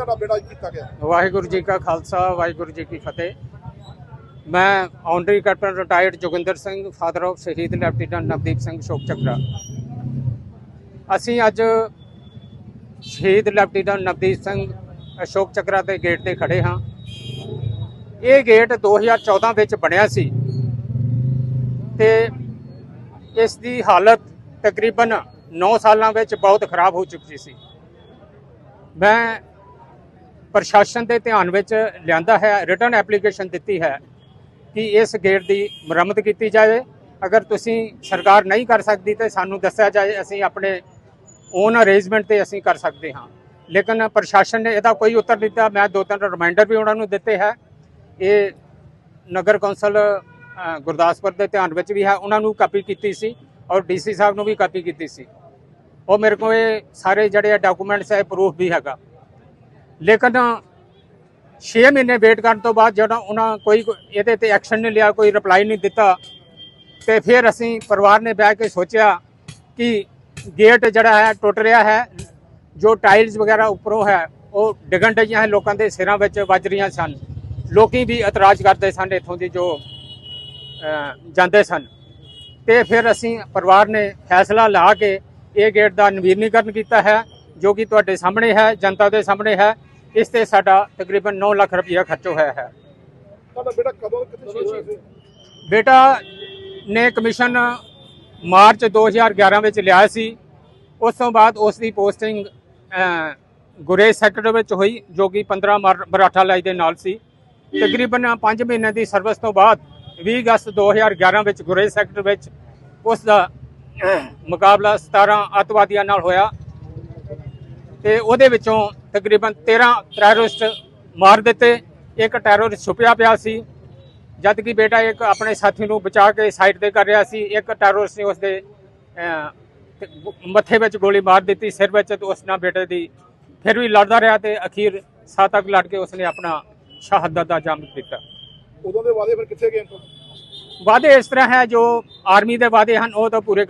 ਤੁਹਾਡਾ ਬੇੜਾ ਕੀਤਾ ਗਿਆ? ਵਾਹਿਗੁਰੂ ਜੀ ਕਾ ਖਾਲਸਾ, ਵਾਹਿਗੁਰੂ ਜੀ ਕੀ ਫਤਿਹ। ਮੈਂ honorary captain retired Joginder Singh father of ਸ਼ਹੀਦ ਲੈਫਟੀਨੈਂਟ ਨਵਦੀਪ ਸਿੰਘ ਸ਼ੋਕ ਚੱਕਰਾ ਅਸੀਂ ਅੱਜ ਸ਼ਹੀਦ ਲੈਫਟੀਨੈਂਟ ਨਵਦੀਪ ਸਿੰਘ ਅਸ਼ੋਕ ਚੱਕਰਾ ਦੇ ਗੇਟ ਤੇ ਖੜੇ ਹਾਂ। ਇਹ ਗੇਟ 2014 ਵਿੱਚ ਬਣਿਆ ਸੀ ਤੇ ਇਸ ਦੀ ਹਾਲਤ ਤਕਰੀਬਨ 9 ਸਾਲਾਂ ਵਿੱਚ ਬਹੁਤ ਖਰਾਬ ਹੋ ਚੁੱਕੀ ਸੀ। ਮੈਂ ਪ੍ਰਸ਼ਾਸਨ ਦੇ ਧਿਆਨ ਵਿੱਚ ਲਿਆਂਦਾ ਹੈ ਰਿਟਰਨ ਐਪਲੀਕੇਸ਼ਨ ਦਿੱਤੀ ਹੈ ਕਿ ਇਸ ਗੇਟ ਦੀ ਮੁਰੰਮਤ ਕੀਤੀ ਜਾਵੇ। ਅਗਰ ਤੁਸੀਂ ਸਰਕਾਰ ਨਹੀਂ ਕਰ ਸਕਦੀ ਤੇ ਸਾਨੂੰ ਦੱਸਿਆ ਜਾਏ, ਅਸੀਂ ਆਪਣੇ ਓਨ ਅਰੇਂਜਮੈਂਟ ਤੇ ਅਸੀਂ ਕਰ ਸਕਦੇ ਹਾਂ। ਲੇਕਿਨ ਪ੍ਰਸ਼ਾਸਨ ਨੇ ਇਹਦਾ ਕੋਈ ਉੱਤਰ ਦਿੱਤਾ। ਮੈਂ ਦੋ ਤਿੰਨ ਰਿਮਾਈਂਡਰ ਵੀ ਉਹਨਾਂ ਨੂੰ ਦਿੱਤੇ ਹੈ। ਇਹ ਨਗਰ ਕੌਂਸਲ ਗੁਰਦਾਸਪੁਰ ਦੇ ਧਿਆਨ ਵਿੱਚ ਵੀ ਹੈ। ਉਹਨਾਂ ਨੂੰ ਕਾਪੀ ਕੀਤੀ ਸੀ ਔਰ ਡੀਸੀ ਸਾਹਿਬ ਨੂੰ ਵੀ ਕਾਪੀ ਕੀਤੀ ਸੀ। ਉਹ ਮੇਰੇ ਕੋਲ ਇਹ ਸਾਰੇ ਜਿਹੜੇ ਡਾਕੂਮੈਂਟਸ ਹੈ ਪ੍ਰੂਫ ਵੀ ਹੈਗਾ। ਲੇਕਿਨ 6 ਮਹੀਨੇ ਵੇਟ ਕਰਨ ਤੋਂ ਬਾਅਦ ਜਦੋਂ ਉਹਨਾਂ ਕੋਈ ਇਹਦੇ ਤੇ ਐਕਸ਼ਨ ਨਹੀਂ ਲਿਆ, ਕੋਈ ਰਿਪਲਾਈ ਨਹੀਂ ਦਿੱਤਾ, ਤੇ ਫਿਰ ਅਸੀਂ ਪਰਿਵਾਰ ਨੇ ਬਹਿ ਕੇ ਸੋਚਿਆ ਕਿ ਗੇਟ ਜਿਹੜਾ ਹੈ ਟੁੱਟ ਰਿਹਾ ਹੈ, ਜੋ ਟਾਈਲਸ ਵਗੈਰਾ ਉੱਪਰੋਂ ਹੈ, ਉਹ ਡਿੱਗਣ ਡਈਆਂ ਹੈ, ਲੋਕਾਂ ਦੇ ਸਿਰਾਂ ਵਿੱਚ ਵੱਜ ਰਹੀਆਂ ਸਨ। ਲੋਕੀ ਵੀ ਇਤਰਾਜ਼ ਕਰਦੇ ਸਨ ਇੱਥੋਂ ਦੀ ਜੋ ਜਾਂਦੇ ਸਨ। ਤੇ ਫਿਰ ਅਸੀਂ ਪਰਿਵਾਰ ਨੇ ਫੈਸਲਾ ਲਾ ਕੇ ਇਹ ਗੇਟ ਦਾ ਨਵੀਨੀਕਰਨ ਕੀਤਾ ਹੈ, ਜੋ ਕਿ ਤੁਹਾਡੇ ਸਾਹਮਣੇ ਹੈ, ਜਨਤਾ ਦੇ ਸਾਹਮਣੇ ਹੈ। ਇਸ ਤੇ ਸਾਡਾ ਤਕਰੀਬਨ 9 ਲੱਖ ਰੁਪਇਆ ਖਰਚ ਹੋਇਆ ਹੈ। ਤੁਹਾਡਾ ਬੇਟਾ ਕਦੋਂ ਕਿੱਥੇ ਸ਼ਹੀਦ ਹੋਇਆ ਸੀ? ਬੇਟਾ ਨੇ ਕਮਿਸ਼ਨ ਮਾਰਚ 2011 ਵਿੱਚ ਲਿਆ ਸੀ। ਉਸ ਤੋਂ ਬਾਅਦ ਉਸ ਦੀ ਪੋਸਟਿੰਗ ਗੁਰੇਜ਼ ਸੈਕਟਰ ਵਿੱਚ ਹੋਈ ਜੋ ਕਿ 15 ਮਰ- ਮਰਾਠਾ ਲਾਈ ਦੇ ਨਾਲ ਸੀ। ਤਕਰੀਬਨ 5 ਮਹੀਨੇ ਦੀ ਸਰਵਿਸ ਤੋਂ ਬਾਅਦ 20 ਅਗਸਤ 2011 ਵਿੱਚ ਗੁਰੇਜ਼ ਸੈਕਟਰ ਵਿੱਚ ਉਸ ਦਾ ਮੁਕਾਬਲਾ 17 ਅੱਤਵਾਦੀਆਂ ਨਾਲ ਹੋਇਆ। ਤੇ ਉਹਦੇ ਵਿੱਚੋਂ ਤਕਰੀਬਨ 13 ਟੈਰਰਿਸਟ ਮਾਰ ਦਿੱਤੇ ਇੱਕ ਟੈਰਰਿਸਟ ਛੁਪਿਆ ਪਿਆ ਸੀ। ਜਦ ਕਿ ਬੇਟਾ ਇੱਕ ਆਪਣੇ ਸਾਥੀ ਨੂੰ ਬਚਾ ਕੇ ਸਾਈਡ ਤੇ ਕਰ ਰਿਹਾ ਸੀ ਇੱਕ ਟੈਰਰਿਸਟ ਨੇ ਉਸਦੇ ਮੱਥੇ ਵਿੱਚ ਗੋਲੀ ਮਾਰ ਦਿੱਤੀ ਸਿਰ ਵਿੱਚ ਤੇ ਉਸ ਨਾਲ ਬੇਟੇ ਦੀ ਫਿਰ ਵੀ ਲੜਦਾ ਰਿਹਾ ਤੇ ਅਖੀਰ ਸਾਹ ਤੱਕ ਲੜ ਕੇ ਉਸਨੇ ਆਪਣਾ ਸ਼ਹਾਦਤ ਦਾ ਜੰਮ ਦਿੱਤਾ ਉਦੋਂ ਦੇ ਵਾਅਦੇ ਫਿਰ ਕਿੱਥੇ ਗਏ? ਵਾਅਦੇ ਇਸ ਤਰ੍ਹਾਂ ਹੈ ਜੋ ਆਰਮੀ ਦੇ ਵਾਅਦੇ ਹਨ ਉਹ ਤਾਂ ਪੂਰੇ